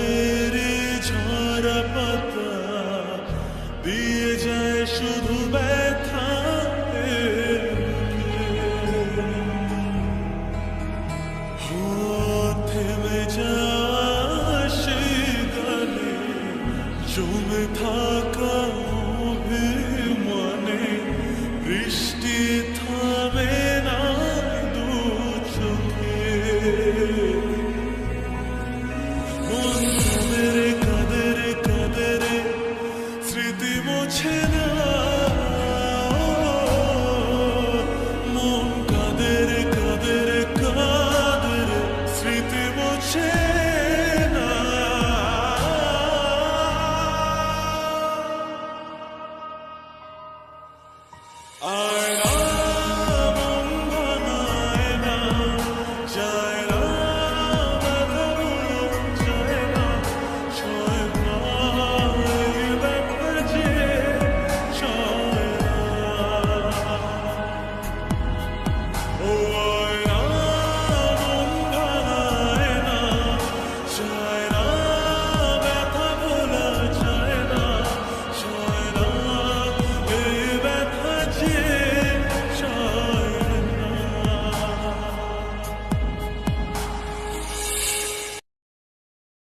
ফুলের ঝরা পাতা দিয়ে যায় শুধু ব্যথা থেমে যা সে গানে জমে থাকা মনে বৃষ্টিতে